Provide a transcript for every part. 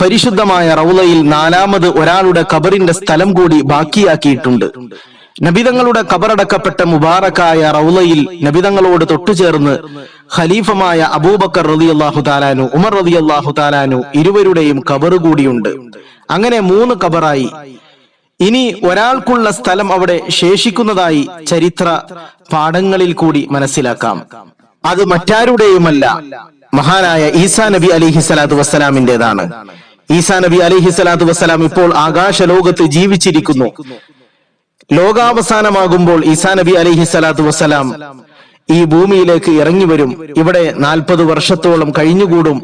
പരിശുദ്ധമായ റൗളയിൽ നാലാമത് ഒരാളുടെ കബറിന്റെ സ്ഥലം കൂടി ബാക്കിയാക്കിയിട്ടുണ്ട്. നബിതങ്ങളുടെ കബറടക്കപ്പെട്ട മുബാറക്കായ റൗളയിൽ നബിതങ്ങളോട് തൊട്ടുചേർന്ന് ഖലീഫമായ അബൂബക്കർ റതി അള്ളാഹു താലാനു ഉമർ റതി അള്ളാഹു താലാനു ഇരുവരുടെയും കബറ് കൂടിയുണ്ട്. അങ്ങനെ മൂന്ന് ഖബറായി. ഇനി ഒരാൾക്കുള്ള സ്ഥലം അവിടെ ശേഷിക്കുന്നതായി ചരിത്ര പാഠങ്ങളിൽ കൂടി മനസ്സിലാക്കാം. അത് മറ്റാരുടെയുമല്ല. മഹാനായ ഈസാ നബി അലിഹി സ്വലാത്തു വസ്സലാമിന്റേതാണ് ഈസാ നബി അലിഹി സ്വലാത്തു വസ്സലാം ഇപ്പോൾ ആകാശ ലോകത്ത് ജീവിച്ചിരിക്കുന്നു. ലോകാവസാനമാകുമ്പോൾ ഈസാ നബി അലിഹി സ്വലാത്തു വസ്സലാം ഈ ഭൂമിയിലേക്ക് ഇറങ്ങി വരും. ഇവിടെ നാൽപ്പത് വർഷത്തോളം കഴിഞ്ഞുകൂടും.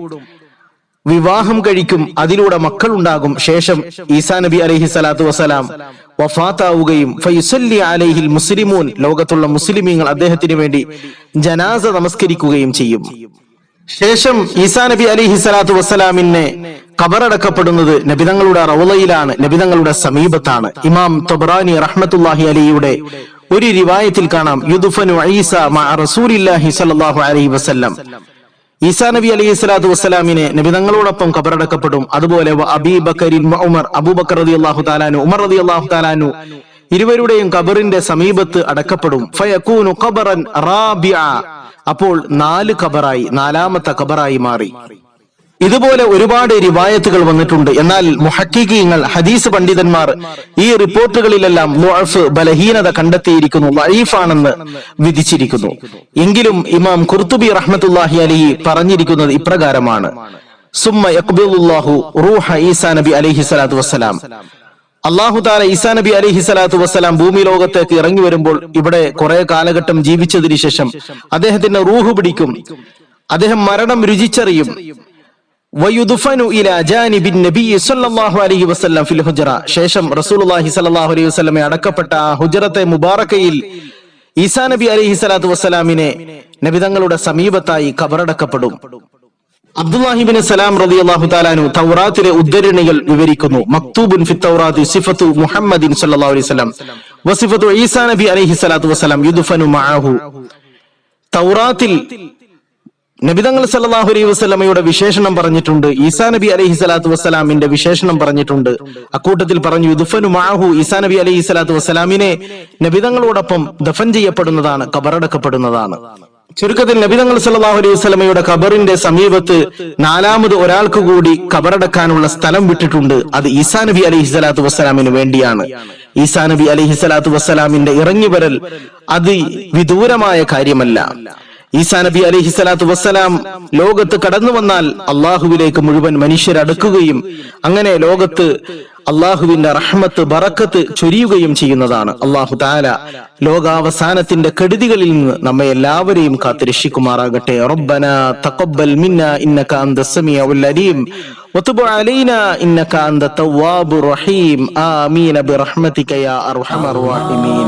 വിവാഹം കഴിക്കും അതിലൂടെ മക്കൾ ഉണ്ടാകും ശേഷം ഈസാ നബി അലൈഹി സ്വലാത്തു വസ്സലാം വഫാത്താവുകയും ഫയുസല്ലി അലഹിൽ മുസ്ലിമൂൻ ലോകത്തുള്ള മുസ്ലിമീങ്ങൾ അദ്ദേഹത്തിന് വേണ്ടി ജനാസ നമസ്കരിക്കുകയും ചെയ്യും. ശേഷം ഈസാ നബി അലിഹി സ്വലാത്തു വസ്സലാമിനെ കബറടക്കപ്പെടുന്നത് നബിതങ്ങളുടെ റൗളയിലാണ് നബിതങ്ങളുടെ സമീപത്താണ്. ഇമാം തൊബറാനി റഹ്മത്തുല്ലാഹി അലിയുടെ ഒരു റിവായത്തിൽ കാണാം യുദുഫനു ഐസ റസൂലില്ലാഹി സല്ലാഹു അലൈഹി വസല്ലം. ഈസാ നബി അലൈഹി സ്വലാത്തു വസ്സലാമിനെ നബിതങ്ങളോടൊപ്പം കബറടക്കപ്പെടും. അതുപോലെ ഉമർ അബൂബക്കർ റതി അള്ളാഹു താലാനു ഉമർ റതി അള്ളാഹു താലാനു ഇരുവരുടെയും കബറിന്റെ സമീപത്ത് അടക്കപ്പെടും. റാബിയ അപ്പോൾ നാല് കബറായി നാലാമത്തെ കബറായി മാറി. ഇതുപോലെ ഒരുപാട് റിവായത്തുകൾ വന്നിട്ടുണ്ട്. എന്നാൽ മുഹക്കിങ്ങൾ ഹദീസ് പണ്ഡിതന്മാർ ഈ റിപ്പോർട്ടുകളിലെല്ലാം മുഅഫ് ബലഹീനത കണ്ടെത്തിയിരിക്കുന്നു ലൈഫാണെന്ന് വിധിച്ചിരിക്കുന്നു. എങ്കിലും ഇമാം കുർത്തുബി റഹ്മത്തുല്ലാഹി അലി പറഞ്ഞിരിക്കുന്നത് ഇപ്രകാരമാണ്. സുമ്മ യഖ്ബിലുല്ലാഹു റൂഹ ഈസാ നബി അലഹി സ്വലാത്തു വസ്സലാം. അള്ളാഹു താല ഈസാ നബി അലൈഹി സ്വലാത്തു വസ്സലാം ഭൂമി ലോകത്തേക്ക് ഇറങ്ങി വരുമ്പോൾ ഇവിടെ കുറെ കാലഘട്ടം ജീവിച്ചതിന് ശേഷം അദ്ദേഹത്തിന്റെ റൂഹ് പിടിക്കും. അദ്ദേഹം മരണം രുചിച്ചറിയും. ശേഷം റസൂലുള്ളാഹി സല്ലല്ലാഹു അലൈഹി വസ്ലമെ അടക്കപ്പെട്ട ആ ഹുജറത്തെ മുബാറക്കയിൽ ഈസാ നബി അലൈഹി സ്വലാത്തു വസ്സലാമിനെ നബിതങ്ങളുടെ സമീപത്തായി കബറടക്കപ്പെടും. അബ്ദുല്ലാഹിബിൻ സലാം റതി അള്ളാഹു താലാനു തൗറാത്തിലെ ഉദ്ധരണികൾ വിവരിക്കുന്നു. മക്തൂബുൻ ഫി തൗറാത്തി സിഫത്തു മുഹമ്മദിൻ സല്ലല്ലാഹു അലൈഹി വസല്ലം. വസിഫത്തു ഈസാ നബി അലൈഹി സ്വലാത്തു വസ്സലാം യുദ്ഫനു മഅഹു. തൗറാത്തിൽ നബിതങ്ങൾ സല്ലാഹു അലൈഹി വസ്ലമയുടെ വിശേഷണം പറഞ്ഞിട്ടുണ്ട്. ഈസാ നബി അലൈഹി സ്വലാത്തു വസ്സലാമിന്റെ വിശേഷണം പറഞ്ഞിട്ടുണ്ട്. അക്കൂട്ടത്തിൽ പറഞ്ഞു ദുഫനു മാഹു ഈസാ നബി അലൈഹി സ്വലാത്തു വസ്സലാമിനെ നബിതങ്ങളോടൊപ്പം ദഫൻ ചെയ്യപ്പെടുന്നതാണ് കബറടക്കപ്പെടുന്നതാണ് ചുരുക്കത്തിൽ നബിതങ്ങൾ സല്ലാഹു അലൈഹി വസ്ലമയുടെ ഖബറിന്റെ സമീപത്ത് നാലാമത് ഒരാൾക്ക് കൂടി കബറടക്കാനുള്ള സ്ഥലം വിട്ടിട്ടുണ്ട്. അത് ഈസാ നബി അലൈഹി സ്വലാത്തു വസ്സലാമിന് വേണ്ടിയാണ്. ഈസാ നബി അലൈഹി സ്വലാത്തു വസ്സലാമിന്റെ ഇറങ്ങിവരൽ അത് വിദൂരമായ കാര്യമല്ല. ഈസാ നബി അലൈഹി സ്വലാത്തു വസ്സലാം ലോകത്ത് കടന്നു വന്നാൽ അള്ളാഹുവിലേക്ക് മുഴുവൻ മനുഷ്യരടുക്കുകയും അങ്ങനെ ലോകത്ത് അള്ളാഹുവിന്റെ റഹ്മത്ത് ബറക്കത്ത് ചൊരിയുകയും ചെയ്യുന്നതാണ് അള്ളാഹു താല ലോകാവസാനത്തിന്റെ കെടുതികളിൽ നിന്ന് നമ്മെ എല്ലാവരെയും കാത്തുരക്ഷിക്കുമാറാകട്ടെ റബ്ബന തഖബ്ബൽ മിന്ന ഇന്നക അന്ത സമീഉൽ അലീം وتب علينا إنك أنت التواب الرحيم آمين برحمتك يا أرحم الراحمين